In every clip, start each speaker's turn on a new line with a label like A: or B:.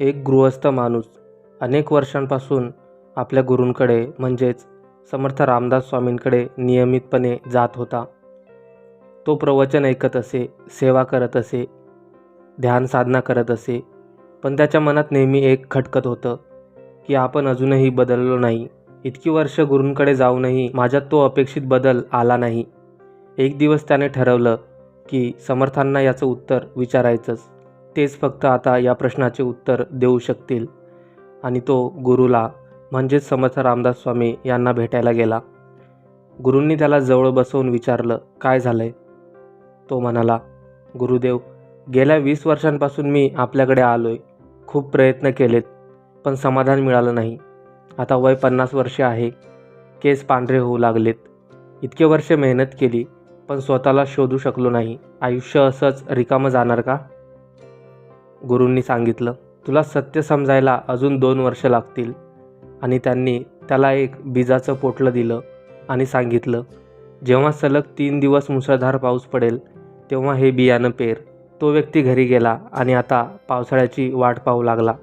A: एक गृहस्थ माणूस अनेक वर्षांपासून आपल्या गुरूंकडे म्हणजेच समर्थ रामदास स्वामींकडे नियमितपणे जात होता. तो प्रवचन ऐकत असे सेवा करत असे ध्यान साधना करत असे पण त्याच्या मनात नेहमी एक खटकत होतं की आपण अजूनही बदललो नाही. इतकी वर्ष गुरूंकडे जाऊनही माझ्यात तो अपेक्षित बदल आला नाही. एक दिवस त्याने ठरवलं की समर्थांना याचं उत्तर विचारायचंच. तेच फक्त आता या प्रश्नाचे उत्तर देऊ शकतील. आणि तो गुरुला म्हणजेच समर्थ रामदास स्वामी यांना भेटायला गेला. गुरूंनी त्याला जवळ बसवून विचारलं काय झालं आहे तो म्हणाला गुरुदेव गेल्या वीस वर्षांपासून मी आपल्याकडे आलो आहे खूप प्रयत्न केलेत पण समाधान मिळालं नाही. आता वय पन्नास वर्षे आहे. केस पांढरे होऊ लागलेत. इतके वर्ष मेहनत केली पण स्वतःला शोधू शकलो नाही. आयुष्य असंच रिकामं जाणार का? गुरूंनी सांगितलं तुला सत्य समजायला अजून दोन वर्ष लागतील. आणि त्यांनी त्याला एक बीजाचं पोटलं दिलं आणि सांगितलं जेव्हा सलग तीन दिवस मुसळधार पाऊस पडेल तेव्हा हे बियाणं पेर. तो व्यक्ती घरी गेला आणि आता पावसाळ्याची वाट पाहू लागला.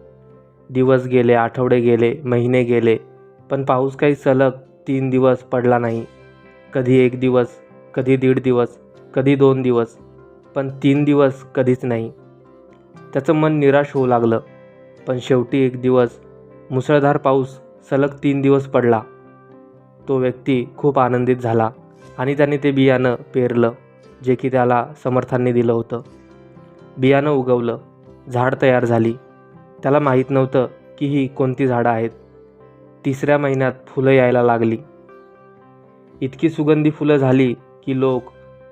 A: दिवस गेले आठवडे गेले महिने गेले पण पाऊस काही सलग तीन दिवस पडला नाही. कधी एक दिवस कधी दीड दिवस कधी दोन दिवस पण तीन दिवस कधीच नाही. त्याचं मन निराश होऊ लागलं. पण शेवटी एक दिवस मुसळधार पाऊस सलग तीन दिवस पडला. तो व्यक्ती खूप आनंदित झाला आणि त्याने ते बियाणं पेरलं जे की त्याला समर्थांनी दिलं होतं. बियाणं उगवलं झाड तयार झाली. त्याला माहीत नव्हतं की ही कोणती झाडं आहेत. तिसऱ्या महिन्यात फुलं यायला लागली. इतकी सुगंधी फुलं झाली की लोक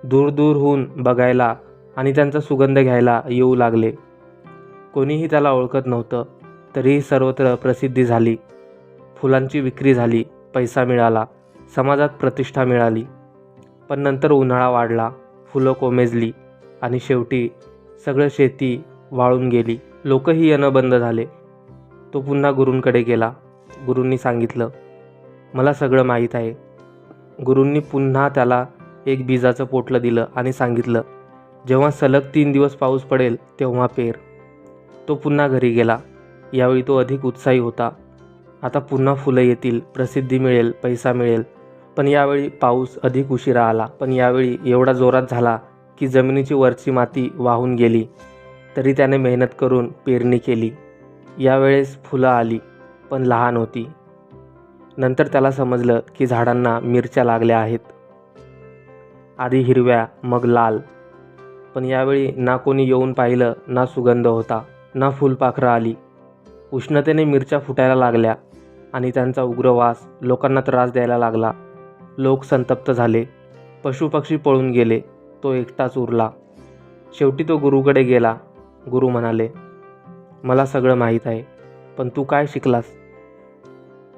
A: दूर दूरहून बघायला आणि त्यांचा सुगंध घ्यायला येऊ लागले. कोणीही त्याला ओळखत नव्हतं तरीही सर्वत्र प्रसिद्धी झाली. फुलांची विक्री झाली पैसा मिळाला समाजात प्रतिष्ठा मिळाली. पण नंतर उन्हाळा वाढला फुलं कोमेजली आणि शेवटी सगळं शेती वाळून गेली. लोकही येणं बंद झाले. तो पुन्हा गुरूंकडे गेला. गुरूंनी सांगितलं मला सगळं माहीत आहे. गुरूंनी पुन्हा त्याला एक बीजाचं पोटलं दिलं आणि सांगितलं जेव्हा सलग तीन दिवस पाऊस पडेल तेव्हा पेर. तो पुन्हा घरी गेला. यावेळी तो अधिक उत्साही होता. आता पुन्हा फुलं येतील प्रसिद्धी मिळेल पैसा मिळेल. पण यावेळी पाऊस अधिक उशिरा आला. पण यावेळी एवढा जोरात झाला की जमिनीची वरची माती वाहून गेली. तरी त्याने मेहनत करून पेरणी केली. यावेळेस फुलं आली पण लहान होती. नंतर त्याला समजलं की झाडांना मिरच्या लागल्या आहेत. आधी हिरव्या मग लाल. पण यावेळी ना कोणी येऊन पाहिलं ना सुगंध होता. ना फुलपाखरं आली. उष्णतेने मिरच्या फुटायला लागल्या आणि त्यांचा उग्र वास लोकांना त्रास द्यायला लागला. लोक संतप्त झाले. पशुपक्षी पळून गेले. तो एकटाच उरला. शेवटी तो गुरुकडे गेला. गुरु म्हणाले मला सगळं माहीत आहे पण तू काय शिकलास?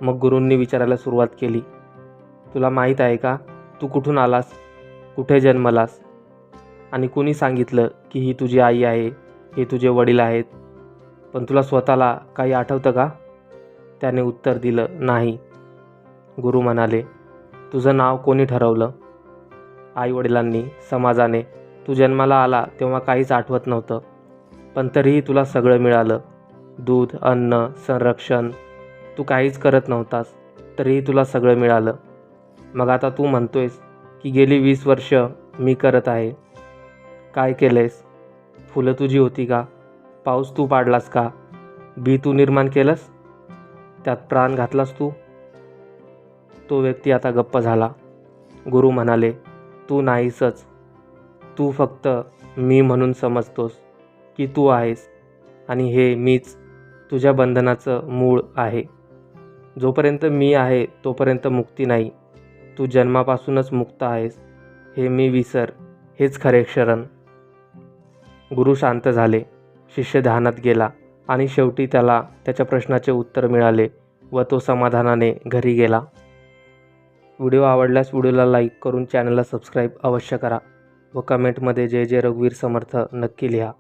A: मग गुरूंनी विचारायला सुरुवात केली तुला माहीत आहे का? तू कुठून आलास? कुठे जन्मलास? आणि कुणी सांगितलं की ही तुझी आई आहे हे तुझे वडील आहेत पण तुला स्वतःला काही आठवतं का? त्याने उत्तर दिलं नाही. गुरु म्हणाले तुझं नाव कोणी ठरवलं? आईवडिलांनी समाजाने तू जन्माला आला तेव्हा काहीच आठवत नव्हतं पण तरीही तुला सगळं मिळालं. दूध अन्न संरक्षण तू काहीच करत नव्हतास तरीही तुला सगळं मिळालं. मग आता तू म्हणतोयस की गेली वीस वर्ष मी करत आहे. काय केलंयस? फुलं तुझी होती का? पाऊस तू पाडलास का? बी तू निर्माण केलंस? त्यात प्राण घातलास तू? तो व्यक्ती आता गप्प झाला. गुरु म्हणाले तू नाहीसच. तू फक्त मी म्हणून समजतोस की तू आहेस आणि हे मीच. तुझ्या बंधनाचं मूळ आहे. जोपर्यंत मी आहे तोपर्यंत मुक्ती नाही. तू जन्मापासूनच मुक्त आहेस. हे मी विसर. हेच खरे क्षरण. गुरु शांत झाले. शिष्य ध्यानात गेला आणि शेवटी त्याला त्याच्या प्रश्नाचे उत्तर मिळाले व तो समाधानाने घरी गेला. व्हिडिओ आवडल्यास व्हिडिओला लाईक करून चॅनलला सबस्क्राईब अवश्य करा व कमेंटमध्ये जय जय रघुवीर समर्थ नक्की लिहा.